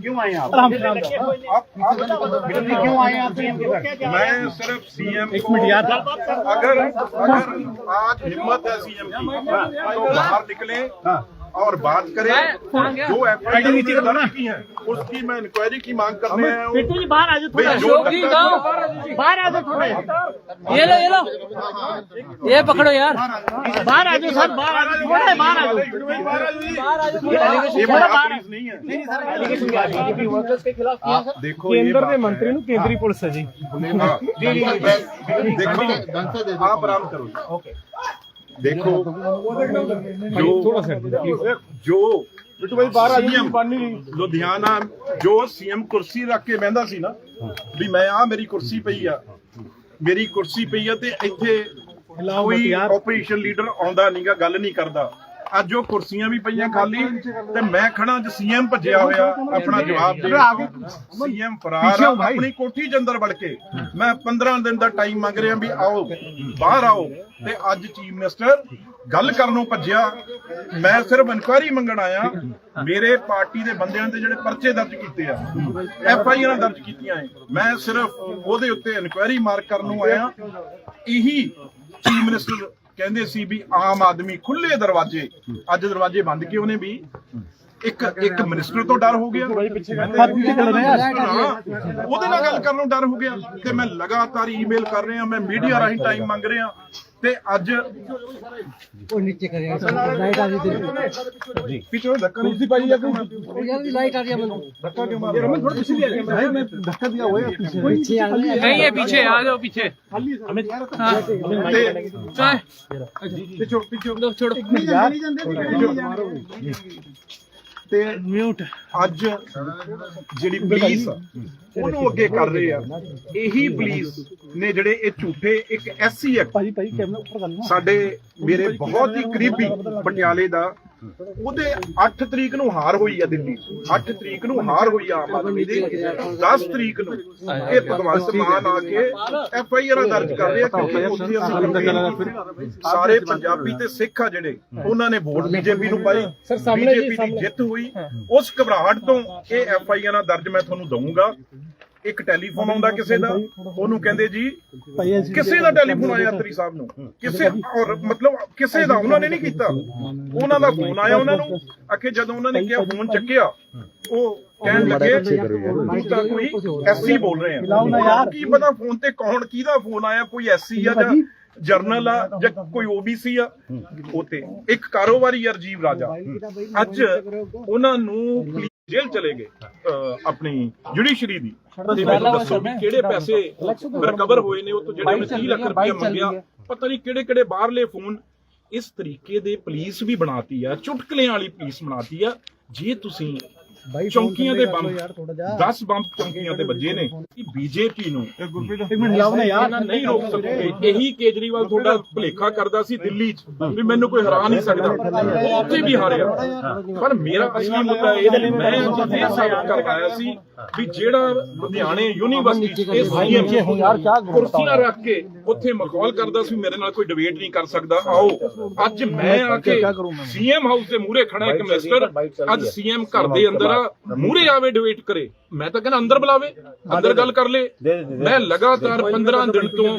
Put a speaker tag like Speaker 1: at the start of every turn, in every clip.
Speaker 1: क्यों आए आप
Speaker 2: राम
Speaker 3: आप
Speaker 1: बेटा जी क्यों आए आप सीएम के घर
Speaker 3: मैं सिर्फ सीएम
Speaker 2: एक मिनट यार
Speaker 3: अगर अगर आज हिम्मत है सीएम की तो बाहर निकले और बात करें जो एफ आई दर्ज की है उसकी मैं इंक्वायरी की मांग करने आया हूँ
Speaker 2: बिट्टू जी बाहर आ जाओ
Speaker 3: भाई,
Speaker 2: थोड़ा
Speaker 3: जो
Speaker 4: अशोक जी
Speaker 3: धक्का-
Speaker 4: गाओ
Speaker 2: बाहर आ जाओ थोड़ा
Speaker 4: ये लो ये लो ये पकड़ो यार
Speaker 2: बाहर आ जाओ सर बाहर आ जाओ थोड़ा बाहर आ जाओ
Speaker 3: ये बड़ा पुलिस नहीं है आप देखो ये
Speaker 2: ਕੇਂਦਰ ਦੇ
Speaker 3: बात
Speaker 2: ਮੰਤਰੀ
Speaker 3: है।
Speaker 2: ਨੂੰ ਕੇਂਦਰੀ ਪੁਲਿਸ ਹੈ ਜੀ
Speaker 3: हाँ, देखो आप आराम करो ओके ਦੇਖੋ ਥੋੜਾ ਸਰ ਜੋ ਬਿੱਟੂ ਭਾਈ ਬਾਹਰ ਆ ਜੀ ਪਾਣੀ। ਲੁਧਿਆਣਾ ਜੋ ਸੀਐਮ ਕੁਰਸੀ ਰੱਖ ਕੇ ਬਹਿੰਦਾ ਸੀ ਨਾ ਵੀ ਮੈਂ ਆ ਮੇਰੀ ਕੁਰਸੀ ਪਈ ਆ। ਮੇਰੀ ਕੁਰਸੀ ਪਈ ਆ ਤੇ ਇੱਥੇ ਕੋਈ ਆਪੋਜੀਸ਼ਨ ਲੀਡਰ ਆਉਂਦਾ ਨਹੀਂਗਾ ਗੱਲ ਨਹੀਂ ਕਰਦਾ। ਅੱਜ ਉਹ ਕੁਰਸੀਆਂ ਵੀ ਪਈਆਂ ਖਾਲੀ ਤੇ ਮੈਂ ਖੜਾ ਜ ਸੀਐਮ ਭੱਜਿਆ ਹੋਇਆ ਆਪਣਾ ਜਵਾਬ ਦੇ ਸੀਐਮ ਫਰਾਰ ਆਪਣੀ ਕੋਠੀ ਦੇ ਅੰਦਰ ਵੜ ਕੇ। ਮੈਂ 15 ਦਿਨ ਦਾ ਟਾਈਮ ਮੰਗ ਰਿਹਾ ਵੀ ਆਓ ਬਾਹਰ ਆਓ। ਤੇ ਅੱਜ ਚੀਫ ਮਿਨਿਸਟਰ ਗੱਲ ਕਰਨ ਨੂੰ ਭੱਜਿਆ। ਮੈਂ ਸਿਰਫ ਇਨਕੁਆਇਰੀ ਮੰਗਣ ਆਇਆ। ਮੇਰੇ ਪਾਰਟੀ ਦੇ ਬੰਦਿਆਂ ਦੇ ਜਿਹੜੇ ਪਰਚੇ ਦਰਜ ਕੀਤੇ ਆ ਐਫ ਆਈ ਆਰ ਦਰਜ ਕੀਤੀਆਂ ਐ ਮੈਂ ਸਿਰਫ ਉਹਦੇ ਉੱਤੇ ਇਨਕੁਆਇਰੀ ਮਾਰਕ ਕਰਨ ਨੂੰ ਆਇਆ। ਇਹੀ ਚੀਫ ਮਿਨਿਸਟਰ ਕਹਿੰਦੇ ਸੀ ਵੀ ਆਮ ਆਦਮੀ ਖੁੱਲੇ ਦਰਵਾਜ਼ੇ ਅੱਜ ਦਰਵਾਜ਼ੇ ਬੰਦ ਕਿਉਂ ਨੇ ਵੀ? ਇੱਕ ਇੱਕ ਮਿਨਿਸਟਰ ਤੋਂ ਡਰ ਹੋ ਗਿਆ। ਉਹਦੇ ਨਾਲ ਗੱਲ ਕਰਨ ਨੂੰ ਡਰ ਹੋ ਗਿਆ। ਤੇ ਮੈਂ ਲਗਾਤਾਰ ਈਮੇਲ ਕਰ ਰਿਹਾ ਮੈਂ ਮੀਡੀਆ ਰਾਹੀਂ ਟਾਈਮ ਮੰਗ ਰਿਹਾ। ਤੇ ਅੱਜ
Speaker 4: ਉਹ ਨੀਚੇ ਕਰਿਆ ਲਾਈਟ ਆ ਜੀ ਤੇ ਜੀ
Speaker 3: ਪਿੱਛੇ ਧੱਕਾ ਨਹੀਂ ਸੀ ਭਾਈ ਜਾਂ ਕੋਈ
Speaker 4: ਯਾਰ ਦੀ ਲਾਈਟ ਆ ਰਹੀ ਹੈ ਮੈਨੂੰ
Speaker 3: ਧੱਕਾ ਕਿਉਂ ਮਾਰ ਮੈਂ ਥੋੜਾ ਪਿੱਛੇ ਲਿਆ ਭਾਈ ਮੈਂ ਧੱਕਾ ਦਿਆ ਹੋਇਆ ਪਿੱਛੇ
Speaker 4: ਪਿੱਛੇ ਆ ਨਹੀਂ ਹੈ
Speaker 5: ਪਿੱਛੇ ਆ ਜਾਓ ਪਿੱਛੇ ਖਾਲੀ ਹਮੇ ਯਾਰ ਚਾਹ
Speaker 3: ਪਿੱਛੇ ਪਿੱਛੇ
Speaker 5: ਛੋੜ ਨਹੀਂ ਜਾਂਦੇ ਨਹੀਂ ਜਾਂਦੇ
Speaker 3: ਤੇ ਮਿਊਟ ਅੱਜ ਜਿਹੜੀ ਪੁਲਿਸ ਉਹਨੂੰ ਅੱਗੇ ਕਰ ਰਹੇ ਆ। ਇਹੀ ਪੁਲਿਸ ਨੇ ਜਿਹੜੇ ਇਹ ਝੂਠੇ ਇੱਕ ਐਸਸੀ ਐਕਟ ਸਾਡੇ ਮੇਰੇ ਬਹੁਤ ਹੀ ਕਰੀਬੀ ਪਟਿਆਲੇ ਦਾ ਉਹਦੇ 8 ਤਰੀਕ ਨੂੰ ਹਾਰ ਹੋਈ ਆ ਦਿੱਲੀ। 8 ਤਰੀਕ ਨੂੰ ਹਾਰ ਹੋਈ ਆ ਆਮ ਆਦਮੀ ਦੀ। 10 ਤਰੀਕ ਨੂੰ ਇਹ ਭਗਵੰਤ ਮਾਨ ਆ ਕੇ ਐਫ ਆਈ ਆਰ ਦਰਜ ਕਰ ਰਿਹਾ ਕਿਉਂਕਿ ਉੱਥੇ ਅਸੀਂ ਸਾਰੇ ਪੰਜਾਬੀ ਤੇ ਸਿੱਖ ਆ ਜਿਹੜੇ ਉਹਨਾਂ ਨੇ ਵੋਟ ਬੀਜੇਪੀ ਨੂੰ ਪਾਈ। ਬੀਜੇਪੀ ਦੀ ਜਿੱਤ ਹੋਈ। ਉਸ ਘਬਰਾਹਟ ਤੋਂ ਇਹ ਐਫ ਆਈ ਆਰ ਦਰਜ ਮੈਂ ਤੁਹਾਨੂੰ ਦਊਂਗਾ। ਇੱਕ ਟੈਲੀਫੋਨ ਆਉਂਦਾ ਕਿਸੇ ਦਾ ਉਹਨੂੰ ਕਹਿੰਦੇ ਜੀ ਕਿਸੇ ਦਾ ਟੈਲੀਫੋਨ ਆਇਆ ਤਰੀ ਸਾਹਿਬ ਨੂੰ। ਕਿਸੇ ਔਰ ਮਤਲਬ ਕਿਸੇ ਦਾ ਉਹਨਾਂ ਨੇ ਨਹੀਂ ਕੀਤਾ। ਉਹਨਾਂ ਦਾ ਫੋਨ ਆਇਆ ਉਹਨਾਂ ਨੂੰ ਅਖੇ ਜਦੋਂ ਉਹਨਾਂ ਨੇ ਕਿਹਾ ਫੋਨ ਚੱਕਿਆ ਉਹ ਕਹਿਣ ਲੱਗੇ ਤੂੰ ਤਾਂ ਕੋਈ ਐਸਸੀ ਬੋਲ ਰਹੇ ਆ। ਕੀ ਪਤਾ ਫੋਨ ਤੇ ਕੌਣ ਕਿਹਦਾ ਫੋਨ ਆਇਆ ਕੋਈ ਐਸਸੀ ਆ ਜਾਂ ਜਰਨਲ ਆ ਜਾਂ ਕੋਈ ਓਬੀਸੀ ਆ ਉਹ ਤੇ ਇੱਕ ਕਾਰੋਬਾਰੀ ਆ ਰਜੀਵ ਰਾਜਾ। ਅੱਜ ਉਹਨਾਂ ਨੂੰ ਜੇਲ੍ਹ ਚਲੇ ਗਏ ਆਪਣੀ ਜੁਡੀਸ਼ਰੀ ਦੀ। ਕਿਹੜੇ ਪੈਸੇ ਰਿਕਵਰ ਹੋਏ ਨੇ ਉਹ ਤੋਂ ਜਿਹੜੇ ਉਹਨੇ 30 ਲੱਖ ਰੁਪਏ ਮੰਗਿਆ ਪਤਾ ਨਹੀਂ ਕਿਹੜੇ ਕਿਹੜੇ ਬਾਹਰਲੇ ਫੋਨ ਇਸ ਤਰੀਕੇ ਦੇ ਪੁਲਿਸ ਵੀ ਬਣਾਤੀ ਆ ਚੁਟਕਲਿਆਂ ਵਾਲੀ ਪੁਲਿਸ ਬਣਾਤੀ ਆ। ਜੇ ਤੁਸੀਂ ਚੌਂਕੀਆਂ ਦੇ ਬੰਬ 10 ਬੰਬ ਚੌਂਕੀਆਂ ਤੇ ਵੱਜੇ ਨੇ। ਕਿ ਬੀਜੇਪੀ ਨੂੰ
Speaker 2: ਇੱਕ ਮਿੰਟ ਲਾਓ ਨਾ ਯਾਰ।
Speaker 3: ਨਹੀਂ ਰੋਕ ਸਕੋਗੇ ਇਹੀ ਕੇਜਰੀਵਾਲ ਤੁਹਾਡਾ ਭੁਲੇਖਾ ਕਰਦਾ ਸੀ ਦਿੱਲੀ 'ਚ ਵੀ ਮੈਨੂੰ ਕੋਈ ਹਰਾ ਨਹੀਂ ਸਕਦਾ। ਉਹ ਉੱਥੇ ਵੀ ਹਾਰਿਆ। ਪਰ ਮੇਰਾ ਅਸਲੀ ਮੁੱਦਾ ਇਹ ਨਹੀਂ ਮੈਂ ਅੱਜ ਇਹ ਸਾਬਤ ਕਰ ਆਇਆ ਸੀ ਵੀ ਜਿਹੜਾ ਲੁਧਿਆਣੇ ਯੂਨੀਵਰਸਿਟੀ 'ਚ ਇਹ ਸੀਐਮ ਕੁਰਸੀਆਂ ਰੱਖ ਕੇ ਉੱਥੇ ਮਖੌਲ ਕਰਦਾ ਸੀ ਮੇਰੇ ਨਾਲ ਕੋਈ ਡਿਬੇਟ ਨਹੀਂ ਕਰ ਸਕਦਾ। ਆਓ ਅੱਜ ਮੈਂ ਆ ਕੇ ਸੀਐਮ ਹਾਊਸ ਦੇ ਮੂਹਰੇ ਖੜਾ ਇੱਕ ਮਿਨਿਸਟਰ ਅੱਜ ਸੀਐਮ ਘਰ ਦੇ ਅੰਦਰ ਮੂਹਰੇ ਆਵੇ ਡਿਬੇਟ ਕਰੇ। ਮੈਂ ਤਾਂ ਕਹਿੰਦਾ ਅੰਦਰ ਬੁਲਾਵੇ ਅੰਦਰ ਗੱਲ ਕਰ ਲੇ। ਮੈਂ ਲਗਾਤਾਰ 15 ਦਿਨ ਤੋਂ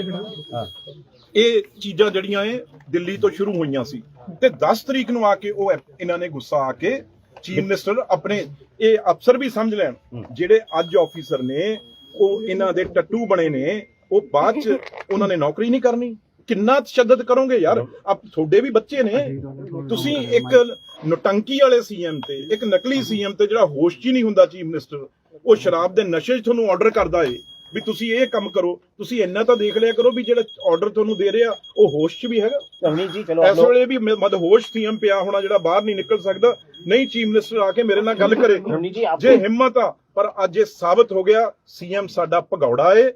Speaker 3: ਇਹ ਚੀਜ਼ਾਂ ਜਿਹੜੀਆਂ ਇਹ ਦਿੱਲੀ ਤੋਂ ਸ਼ੁਰੂ ਹੋਈਆਂ ਸੀ। ਤੇ 10 ਤਰੀਕ ਨੂੰ ਆ ਕੇ ਉਹ ਇਹਨਾਂ ਨੇ ਗੁੱਸਾ ਆ ਕੇ ਚੀਫ ਮਿਨਿਸਟਰ ਆਪਣੇ ਇਹ ਅਫਸਰ ਵੀ ਸਮਝ ਲੈਣ ਜਿਹੜੇ ਅੱਜ ਆਫੀਸਰ ਨੇ ਉਹ ਇਹਨਾਂ ਦੇ ਟੱਟੂ ਬਣੇ ਨੇ ਉਹ ਬਾਅਦ ਚ ਉਹਨਾਂ ਨੇ ਨੌਕਰੀ ਨਹੀਂ ਕਰਨੀ। ਕਿੰਨਾ ਤਸ਼ੱਦਦ ਕਰੋਗੇ ਯਾਰ? ਆਪ ਤੁਹਾਡੇ ਵੀ ਬੱਚੇ ਨੇ। ਤੁਸੀਂ ਇੱਕ ਨਟੰਕੀ ਵਾਲੇ ਸੀਐਮ ਤੇ ਇੱਕ ਨਕਲੀ ਸੀਐਮ ਤੇ ਜਿਹੜਾ ਹੋਸ਼ 'ਚ ਹੀ ਨਹੀਂ ਹੁੰਦਾ ਚੀਫ ਮਿਨਿਸਟਰ ਉਹ ਸ਼ਰਾਬ ਦੇ ਨਸ਼ੇ 'ਚ ਤੁਹਾਨੂੰ ਆਰਡਰ ਕਰਦਾ ਏ ਵੀ ਤੁਸੀਂ ਇਹ ਕੰਮ ਕਰੋ ਤੁਸੀਂ ਇੰਨਾ ਤਾਂ ਦੇਖ ਲਿਆ ਕਰੋ ਵੀ ਜਿਹੜਾ ਆਰਡਰ ਤੁਹਾਨੂੰ ਦੇ ਰਿਹਾ ਉਹ ਹੋਸ਼ 'ਚ ਵੀ ਹੈਗਾ।
Speaker 1: ਰਵਨੀਤ ਜੀ ਚਲੋ
Speaker 3: ਇਸ ਵੇਲੇ ਵੀ ਮਦਹੋਸ਼ ਸੀਐਮ ਪਿਆ ਹੋਣਾ ਜਿਹੜਾ ਬਾਹਰ ਨਹੀਂ ਨਿਕਲ ਸਕਦਾ ਨਹੀਂ ਚੀਫ ਮਿਨਿਸਟਰ ਆ ਕੇ ਮੇਰੇ ਨਾਲ ਗੱਲ ਕਰੇ। ਜੇ ਹਿੰਮਤ ਆ ਪਰ ਅੱਜ ਇਹ ਸਾਬਤ ਹੋ ਗਿਆ ਸੀਐਮ ਸਾਡਾ ਭਗੌੜਾ ਏ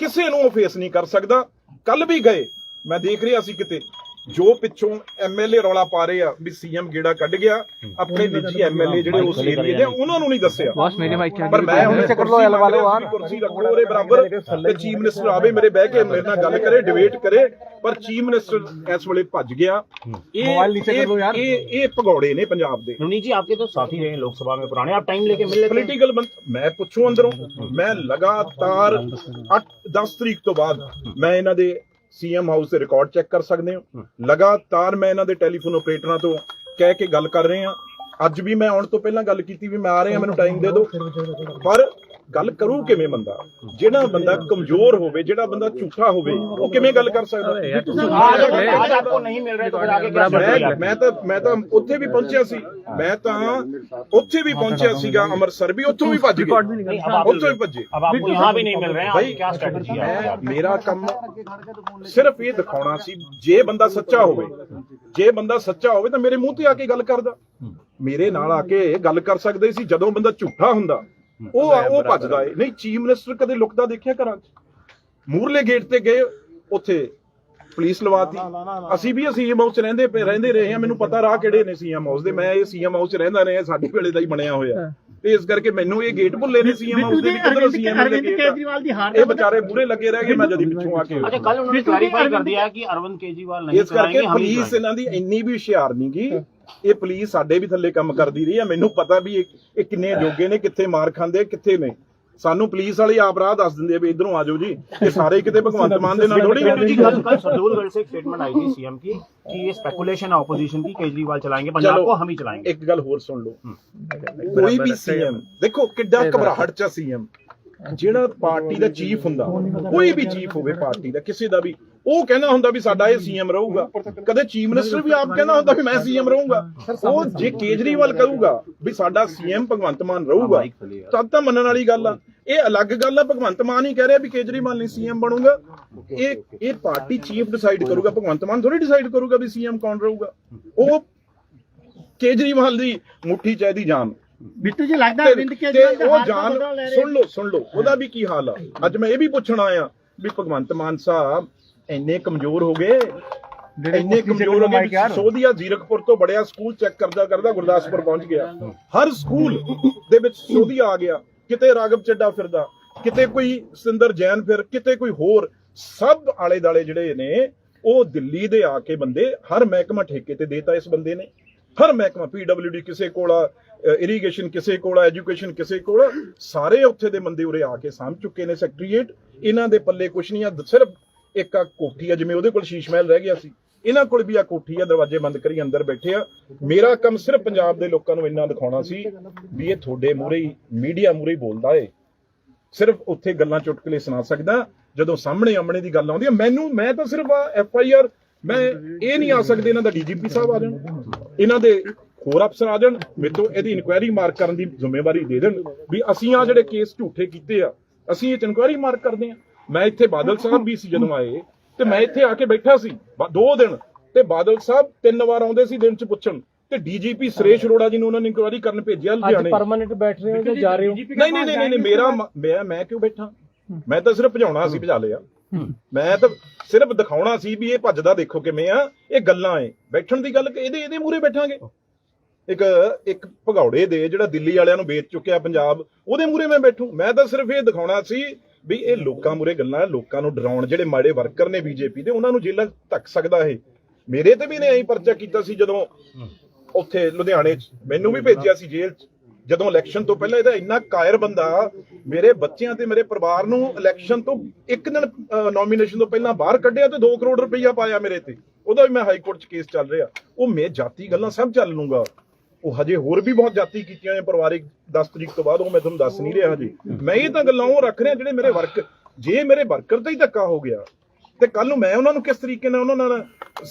Speaker 3: ਕਿਸੇ ਨੂੰ ਉਹ ਫੇਸ ਨਹੀਂ ਕਰ ਸਕਦਾ। ਕੱਲ ਵੀ ਗਏ ਮੈਂ ਦੇਖ ਰਿਹਾ ਸੀ ਕਿਤੇ ਜੋ ਪਿੱਛੋਂ ਐਮਐਲਏ ਰੌਲਾ ਪਾ ਰਹੇ ਆ ਵੀ ਸੀਐਮ ਗੇੜਾ ਕੱਢ ਗਿਆ ਆਪਣੇ ਨਿੱਜੀ ਐਮਐਲਏ ਜਿਹੜੇ ਉਸ ਏਰੀਏ ਦੇ ਆ, ਉਹਨਾਂ ਨੂੰ ਨਹੀਂ ਦੱਸਿਆ
Speaker 2: बॉस मेरे माइक के
Speaker 3: ਪਰ ਮੈਂ ਹੁਣ ਚੱਕਰ ਲੋ ਐਲ ਵਾਲੇ ਕੁਰਸੀ ਰੱਖੋ ਉਹਦੇ ਬਰਾਬਰ ਤੇ ਚੀਫ ਮਿਨਿਸਟਰ ਆਵੇ ਮੇਰੇ ਬਹਿ ਕੇ ਮੇਰੇ ਨਾਲ ਗੱਲ ਕਰੇ ਡਿਬੇਟ ਕਰੇ ਪਰ ਚੀਫ ਮਿਨਿਸਟਰ ਇਸ ਵੇਲੇ ਭੱਜ ਗਿਆ ਇਹ ਇਹ ਇਹ ਇਹ ਭਗੌੜੇ ਨੇ ਪੰਜਾਬ ਦੇ
Speaker 1: नुनी जी आपके तो साथी रहे हैं लोकसभा में पुराने आप टाइम लेके मिल लेते हैं
Speaker 3: ਪੋਲੀਟੀਕਲ ਮੈਂ ਪੁੱਛੂ ਅੰਦਰੋਂ ਮੈਂ ਲਗਾਤਾਰ 8 10 ਤਰੀਕ ਤੋਂ ਬਾਅਦ ਮੈਂ ਇਹਨਾਂ ਦੇ ਸੀਐਮ ਹਾਊਸ ਦੇ ਰਿਕਾਰਡ ਚੈੱਕ ਕਰ ਸਕਦੇ ਹਾਂ। ਲਗਾਤਾਰ ਮੈਂ ਇਹਨਾਂ ਦੇ ਟੈਲੀਫੋਨ ਆਪਰੇਟਰਾਂ ਤੋਂ ਕਹਿ ਕੇ ਗੱਲ ਕਰ ਰਹੇ। ਹਾਂ ਅੱਜ ਵੀ ਮੈਂ ਆਉਣ ਤੋਂ ਪਹਿਲਾਂ ਗੱਲ ਕੀਤੀ ਵੀ ਮੈਂ ਆ ਰਿਹਾ ਮੈਨੂੰ ਟਾਈਮ ਦੇ ਦਿਓ। ਪਰ ਗੱਲ ਕਰੂ ਕਿਵੇਂ ਬੰਦਾ? ਜਿਹੜਾ ਬੰਦਾ ਕਮਜ਼ੋਰ ਹੋਵੇ ਜਿਹੜਾ ਬੰਦਾ ਝੂਠਾ ਹੋਵੇ ਉਹ ਕਿਵੇਂ ਗੱਲ ਕਰ ਸਕਦਾ? ਮੈਂ ਤਾਂ ਮੈਂ ਤਾਂ ਉੱਥੇ ਵੀ ਪਹੁੰਚਿਆ ਸੀ। ਮੈਂ ਤਾਂ ਉੱਥੇ ਵੀ ਪਹੁੰਚਿਆ ਸੀਗਾ ਅੰਮ੍ਰਿਤਸਰ ਵੀ ਉੱਥੋਂ ਵੀ ਭੱਜ ਗਏ ਉੱਥੋਂ ਵੀ ਭੱਜੇ
Speaker 1: ਬਿਲਕੁਲ ਯਹਾਂ ਵੀ ਨਹੀਂ
Speaker 3: ਮਿਲ
Speaker 1: ਰਹੇ ਭਾਈ ਕੀ ਸਟ੍ਰੈਟਜੀ
Speaker 3: ਹੈ ਮੇਰਾ ਕੰਮ ਸਿਰਫ ਇਹ ਦਿਖਾਉਣਾ ਸੀ ਜੇ ਬੰਦਾ ਸੱਚਾ ਹੋਵੇ ਜੇ ਬੰਦਾ ਸੱਚਾ ਹੋਵੇ ਤਾਂ ਮੇਰੇ ਮੂੰਹ ਤੇ ਆ ਕੇ ਗੱਲ ਕਰਦਾ। ਮੇਰੇ ਨਾਲ ਆ ਕੇ ਗੱਲ ਕਰ ਸਕਦੇ ਸੀ ਜਦੋਂ ਬੰਦਾ ਝੂਠਾ ਹੁੰਦਾ। ਉਹ ਉਹ ਭੱਜਦਾ ਏ। ਨਹੀਂ ਚੀਫ ਮਿਨਿਸਟਰ ਕਦੇ ਲੁਕਦਾ ਦੇਖਿਆ ਘਰਾਂ 'ਚ? ਮੂਰਲੇ ਗੇਟ ਤੇ ਗਏ ਉੱਥੇ ਪੁਲਿਸ ਲਵਾਤੀ ਅਸੀਂ ਵੀ ਸੀਐਮ ਹਾਊਸ ਰਹਿੰਦੇ ਰਹਿੰਦੇ ਰਹੇ ਹਾਂ। ਮੈਨੂੰ ਪਤਾ ਰਾਹ ਕਿਹੜੇ ਨੇ ਸੀਐਮ ਹਾਊਸ ਦੇ। ਮੈਂ ਇਹ ਸੀਐਮ ਹਾਊਸ ਰਹਿੰਦਾ ਰਿਹਾ ਸਾਡੇ ਵੇਲੇ ਦਾ ਹੀ ਬਣਿਆ ਹੋਇਆ। ਤੇ ਇਸ ਕਰਕੇ ਮੈਨੂੰ ਇਹ ਗੇਟ ਭੁੱਲੇ ਨੇ ਸੀਐਮ ਹਾਊਸ ਦੇ ਵੀ ਕਿਧਰੋਂ ਸੀਐਮ
Speaker 2: ਦੇ ਕੇਜਰੀਵਾਲ ਦੀ ਹਾਰ
Speaker 3: ਇਹ ਵਿਚਾਰੇ ਬੁਰੇ ਲੱਗੇ ਰਹਿ ਗਏ ਮੈਂ ਜਦੀ ਪਿੱਛੋਂ ਆ ਕੇ
Speaker 1: ਅੱਛਾ ਕੱਲ ਉਹਨਾਂ ਨੇ ਕਲੈਰੀਫਾਈ ਕਰ ਦਿਆ ਕਿ ਅਰਵਿੰਦ ਕੇਜਰੀਵਾਲ ਨਹੀਂ
Speaker 3: ਇਸ ਕਰਕੇ ਪੁਲਿਸ ਇਹਨਾਂ ਦੀ ਇੰਨੀ ਵੀ ਹੁਸ਼ਿਆਰ ਨਹੀਂ ਗਈ ਇਹ ਪੁਲਿਸ ਸਾਡੇ ਵੀ ਥੱਲੇ ਕੰਮ ਕਰਦੀ ਰਹੀ ਆ ਮੈਨੂੰ ਪਤਾ ਵੀ ਇਹ ਇਹ ਕਿੰਨੇ ਜੋਗੇ ਨੇ ਕਿੱਥੇ ਮਾਰ ਖਾਂਦੇ ਆ, ਕਿੱਥੇ ਨੇ ਸਾਨੂੰ ਪੁਲਿਸ ਵਾਲੇ ਆਪ ਰਾਹ ਦੱਸ ਦਿੰਦੇ ਆ ਵੀ ਇਧਰੋਂ ਆ ਜਾਓ ਜੀ ਇਹ ਸਾਰੇ ਕਿਤੇ ਭਗਵੰਤ ਮਾਨ ਦੇ ਨਾਲ ਥੋੜੀ
Speaker 1: बिट्टू जी कल कल सरदूलगढ़ से एक स्टेटमेंट आई थी सीएम की कि ये स्पेकुलेशन है ऑपोजिशन की केजरीवाल चलाएंगे पंजाब को हम ही चलाएंगे
Speaker 3: ਇੱਕ ਗੱਲ ਹੋਰ ਸੁਣ ਲਓ ਕੋਈ ਵੀ ਸੀਐਮ ਦੇਖੋ ਕਿੱਡਾ ਘਬਰਾਹਟ ਚ ਸੀਐਮ ਜਿਹੜਾ ਪਾਰਟੀ ਦਾ ਚੀਫ ਹੁੰਦਾ ਕੋਈ ਵੀ ਚੀਫ ਹੋਵੇ ਪਾਰਟੀ ਦਾ ਕਿਸੇ ਦਾ ਵੀ ਉਹ ਕਹਿੰਦਾ ਹੁੰਦਾ ਵੀ ਸਾਡਾ ਇਹ ਸੀਐਮ ਰਹੂਗਾ। ਕਦੇ ਚੀਫ ਮਿਨਿਸਟਰ ਵੀ ਆਪ ਕਹਿੰਦਾ ਹੁੰਦਾ ਵੀ ਮੈਂ ਸੀਐਮ ਰਹੂੰਗਾ। ਉਹ ਜੇ ਕੇਜਰੀਵਾਲ ਕਹੂਗਾ ਵੀ ਸਾਡਾ ਸੀਐਮ ਭਗਵੰਤ ਮਾਨ ਰਹੂਗਾ ਤਦ ਤਾਂ ਮੰਨਣ ਵਾਲੀ ਗੱਲ ਆ। ਇਹ ਅਲੱਗ ਗੱਲ ਆ ਭਗਵੰਤ ਮਾਨ ਹੀ ਕਹਿ ਰਿਹਾ ਵੀ ਕੇਜਰੀਵਾਲ ਨਹੀਂ ਸੀਐਮ ਬਣੂਗਾ। ਇਹ ਇਹ ਪਾਰਟੀ ਚੀਫ ਡਿਸਾਈਡ ਕਰੂਗਾ ਭਗਵੰਤ ਮਾਨ ਥੋੜੀ ਡਿਸਾਈਡ ਕਰੂਗਾ ਵੀ ਸੀਐਮ ਕੌਣ ਰਹੂਗਾ। ਉਹ ਕੇਜਰੀਵਾਲ ਦੀ ਮੁੱਠੀ ਚ ਇਹਦੀ ਜਾਨ।
Speaker 2: ਬਿੱਟੂ
Speaker 3: ਜੀ
Speaker 2: ਲੱਗਦਾ
Speaker 3: ਅਰਵਿੰਦ
Speaker 2: ਕੇਜਰੀਵਾਲ ਦਾ
Speaker 3: ਉਹ ਸੁਣ ਲਓ ਸੁਣ ਲਓ ਉਹਦਾ ਵੀ ਕੀ ਹਾਲ ਆ। ਅੱਜ ਮੈਂ ਇਹ ਵੀ ਪੁੱਛਣਾ ਆਇਆ ਵੀ ਭਗਵੰਤ ਮਾਨ ਸਾਹਿਬ ਇੰਨੇ ਕਮਜ਼ੋਰ ਹੋ ਗਏ ਇੰਨੇ ਕਮਜ਼ੋਰ ਹੋ ਗਏ ਸੋਧੀਆ ਜ਼ੀਰਕਪੁਰ ਤੋਂ ਬੜਿਆ ਸਕੂਲ ਚੈੱਕ ਕਰਦਾ ਕਰਦਾ ਗੁਰਦਾਸਪੁਰ ਪਹੁੰਚ ਗਿਆ। ਹਰ ਸਕੂਲ ਦੇ ਵਿੱਚ ਸੋਧੀਆ ਆ ਗਿਆ ਕਿਤੇ ਰਾਗਵ ਚੱਡਾ ਫਿਰਦਾ ਕਿਤੇ ਕੋਈ ਸਿੰਦਰ ਜੈਨ ਫਿਰ ਕਿਤੇ ਕੋਈ ਹੋਰ ਸਭ ਆਲੇ ਦਾਲੇ ਜਿਹੜੇ ਨੇ ਉਹ ਦਿੱਲੀ ਦੇ ਆ ਕੇ ਬੰਦੇ ਹਰ ਮਹਿਕਮਾ ਠੇਕੇ ਤੇ ਦੇਤਾ ਇਸ ਬੰਦੇ ਨੇ। ਹਰ ਮਹਿਕਮਾ ਪੀਡਬਲਯੂਡੀ ਕਿਸੇ ਕੋਲ ਆ ਇਰੀਗੇਸ਼ਨ ਕਿਸੇ ਕੋਲ ਆ ਐਜੂਕੇਸ਼ਨ ਕਿਸੇ ਕੋਲ ਸਾਰੇ ਉੱਥੇ ਦੇ ਬੰਦੇ ਉਰੇ ਆ ਕੇ ਸਾਂਭ ਚੁੱਕੇ ਨੇ ਸੈਕਟਰੀਏਟ ਇਹਨਾਂ ਦੇ ਪੱਲੇ ਕੁਛ ਨਹੀਂ ਆ ਸਿਰਫ ਇੱਕ ਆ ਕੋਠੀ ਆ, ਜਿਵੇਂ ਉਹਦੇ ਕੋਲ ਸ਼ੀਸ਼ ਮਹਿਲ ਰਹਿ ਗਿਆ ਸੀ। ਇਹਨਾਂ ਕੋਲ ਵੀ ਆ ਕੋਠੀ ਆ, ਦਰਵਾਜ਼ੇ ਬੰਦ ਕਰੀ, ਅੰਦਰ ਬੈਠੇ ਆ। ਮੇਰਾ ਕੰਮ ਸਿਰਫ ਪੰਜਾਬ ਦੇ ਲੋਕਾਂ ਨੂੰ ਇੰਨਾ ਦਿਖਾਉਣਾ ਸੀ ਵੀ ਇਹ ਤੁਹਾਡੇ ਮੂਹਰੇ ਹੀ, ਮੀਡੀਆ ਮੂਹਰੇ ਹੀ ਬੋਲਦਾ ਏ। ਸਿਰਫ ਉੱਥੇ ਗੱਲਾਂ ਚੁਟਕਲੇ ਸੁਣਾ ਸਕਦਾ, ਜਦੋਂ ਸਾਹਮਣੇ ਆਮਣੇ ਦੀ ਗੱਲ ਆਉਂਦੀ ਹੈ ਮੈਨੂੰ, ਮੈਂ ਤਾਂ ਸਿਰਫ ਐਫ ਆਈ ਆਰ, ਮੈਂ ਇਹ ਨਹੀਂ ਆ ਸਕਦੇ ਇਹਨਾਂ ਦਾ ਡੀਜੀਪੀ ਸਾਹਿਬ ਆ ਜਾਣ। ਇਹਨਾਂ ਦੇ ਹੋਰ ਅਫਸਰ ਆ ਜਾਣ, ਮੇਰੇ ਤੋਂ ਇਹਦੀ ਇਨਕੁਆਇਰੀ ਮਾਰਕ ਕਰਨ ਦੀ ਜ਼ਿੰਮੇਵਾਰੀ ਦੇ ਦੇਣ। ਵੀ ਅਸੀਂ ਆ ਜਿਹੜੇ ਕੇਸ ਝੂਠੇ ਕੀਤੇ ਆ, ਅਸੀਂ ਇਹ ਚ ਇਨਕੁਆਇਰੀ ਮਾਰਕ ਕਰਦੇ ਆ। ਮੈਂ ਇੱਥੇ ਬਾਦਲ ਸਾਹਿਬ ਵੀ ਸੀ ਜਦੋਂ ਆਏ ਤੇ ਮੈਂ ਇੱਥੇ ਆ ਕੇ ਬੈਠਾ ਸੀ ਦੋ ਦਿਨ। ਤੇ ਬਾਦਲ ਸਾਹਿਬ ਤਿੰਨ ਵਾਰ ਆਉਂਦੇ ਸੀ ਦਿਨ ਚ ਪੁੱਛਣ। ਤੇ ਡੀਜੀਪੀ ਸ੍ਰੇਸ਼ ਰੋੜਾ ਜੀ ਨੂੰ ਉਹਨਾਂ ਨੇ ਇਨਕੁਆਇਰੀ ਕਰਨ ਭੇਜਿਆ ਲੁਧਿਆਣੇ।
Speaker 4: ਅੱਜ ਪਰਮਨੈਂਟ ਬੈਠ ਰਹੇ ਹੋ ਜਾਂ ਜਾ ਰਹੇ
Speaker 3: ਹੋ? ਨਹੀਂ ਨਹੀਂ ਨਹੀਂ ਮੇਰਾ ਮੈਂ ਮੈਂ ਕਿਉਂ ਬੈਠਾ? ਮੈਂ ਤਾਂ ਸਿਰਫ ਭਜਾਉਣਾ ਸੀ ਭਜਾ ਲਿਆ। ਮੈਂ ਤਾਂ ਸਿਰਫ ਦਿਖਾਉਣਾ ਸੀ ਵੀ ਇਹ ਭੱਜਦਾ ਦੇਖੋ ਕਿਵੇਂ ਆ ਇਹ ਗੱਲਾਂ ਏ ਬੈਠਣ ਦੀ ਗੱਲ ਇਹਦੇ ਇਹਦੇ ਮੂਰੇ ਬੈਠਾਂਗੇ। ਇੱਕ ਇੱਕ ਭਗੌੜੇ ਦੇ ਜਿਹੜਾ ਦਿੱਲੀ ਵਾਲਿਆਂ ਨੂੰ ਵੇਚ ਚੁੱਕਿਆ ਪੰਜਾਬ ਉਹਦੇ ਮੂਰੇ ਮੈਂ ਬੈਠੂ। ਮੈਂ ਤਾਂ ਸਿਰਫ ਇਹ ਦਿਖਾਉਣਾ ਸੀ ਵੀ ਇਹ ਲੋਕਾਂ ਮੂਰੇ ਗੱਲਾਂ, ਲੋਕਾਂ ਨੂੰ ਡਰਾਉਣ ਜਿਹੜੇ ਮਾੜੇ ਵਰਕਰ ਨੇ ਬੀਜੇਪੀ ਦੇ, ਉਹਨਾਂ ਨੂੰ ਜੇਲ੍ਹਾਂ 'ਚ ਧੱਕ ਸਕਦਾ ਇਹ। ਮੇਰੇ ਤੇ ਵੀ ਨੇ ਐਂ ਪਰਚਾ ਕੀਤਾ ਸੀ ਜਦੋਂ ਉੱਥੇ ਲੁਧਿਆਣੇ 'ਚ, ਮੈਨੂੰ ਵੀ ਭੇਜਿਆ ਸੀ ਜੇਲ੍ਹ 'ਚ। ਜਦੋਂ ਇਲੈਕਸ਼ਨ ਤੋਂ ਪਹਿਲਾਂ ਇਹਦਾ ਇੰਨਾ ਕਾਇਰ ਬੰਦਾ, ਮੇਰੇ ਬੱਚਿਆਂ ਤੇ, ਮੇਰੇ ਪਰਿਵਾਰ ਨੂੰ ਇਲੈਕਸ਼ਨ ਤੋਂ ਇੱਕ ਦਿਨ ਨੋਮੀਨੇਸ਼ਨ ਤੋਂ ਪਹਿਲਾਂ ਬਾਹਰ ਕੱਢਿਆ ਤੇ 2 ਕਰੋੜ ਰੁਪਈਆ ਪਾਇਆ ਮੇਰੇ ਤੇ। ਉਹਦਾ ਵੀ ਮੈਂ ਹਾਈ ਕੋਰਟ 'ਚ ਕੇਸ ਚੱਲ ਰਿਹਾ। ਉਹ ਮੈਂ ਜਾਤੀ ਗੱਲਾਂ ਸਭ ਚੱਲ ਲੂੰਗਾ। ਉਹ ਹਜੇ ਹੋਰ ਵੀ ਬਹੁਤ ਜਾਤੀ ਕੀਤੀਆਂ ਨੇ ਪਰਿਵਾਰਿਕ 10 ਤਰੀਕ ਤੋਂ ਬਾਅਦ ਉਹ ਮੈਂ ਤੁਹਾਨੂੰ ਦੱਸ ਨਹੀਂ ਰਿਹਾ ਹਜੇ। ਮੈਂ ਇਹ ਤਾਂ ਗੱਲਾਂ ਉਹ ਰੱਖ ਰਿਹਾ ਜਿਹੜੇ ਮੇਰੇ ਵਰਕ ਜੇ ਮੇਰੇ ਵਰਕਰ ਤੇ ਹੀ ਧੱਕਾ ਹੋ ਗਿਆ ਤੇ ਕੱਲ ਨੂੰ ਮੈਂ ਉਹਨਾਂ ਨੂੰ ਕਿਸ ਤਰੀਕੇ ਨਾਲ ਉਹਨਾਂ ਨਾਲ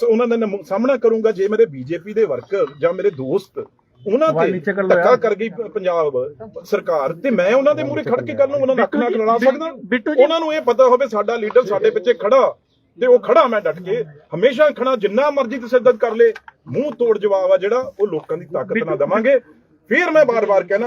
Speaker 3: ਉਹਨਾਂ ਦਾ ਸਾਹਮਣਾ ਕਰੂੰਗਾ ਜੇ ਮੇਰੇ ਬੀਜੇਪੀ ਦੇ ਵਰਕਰ ਜਾਂ ਮੇਰੇ ਦੋਸਤ ਉਹਨਾਂ ਤੇ ਧੱਕਾ ਕਰ ਗਈ ਪੰਜਾਬ ਸਰਕਾਰ ਤੇ ਮੈਂ ਉਹਨਾਂ ਦੇ ਮੂਹਰੇ ਖੜ ਕੇ ਕੱਲ ਨੂੰ ਉਹਨਾਂ ਦਾ ਅੱਖ ਨਾਲ ਲੜਾ ਸਕਦਾ। ਉਹਨਾਂ ਨੂੰ ਇਹ ਪਤਾ ਹੋਵੇ ਸਾਡਾ ਲੀਡਰ ਸਾਡੇ ਪਿੱਛੇ ਖੜਾ। ਤੇ ਉਹ ਖੜਾ ਮੈਂ ਡਟ ਕੇ ਹਮੇਸ਼ਾ ਖੜਾ ਜਿੰਨਾ ਮਰਜ਼ੀ ਤਸੱਦਦ ਕਰ ਲੇ ਮੂੰਹ ਤੋੜ ਜਵਾਬ ਆ ਜਿਹੜਾ ਉਹ ਲੋਕਾਂ ਦੀ ਤਾਕਤ ਨਾਲ ਦਵਾਂਗੇ। ਫਿਰ ਮੈਂ ਬਾਰ-ਬਾਰ ਕਹਿਣਾ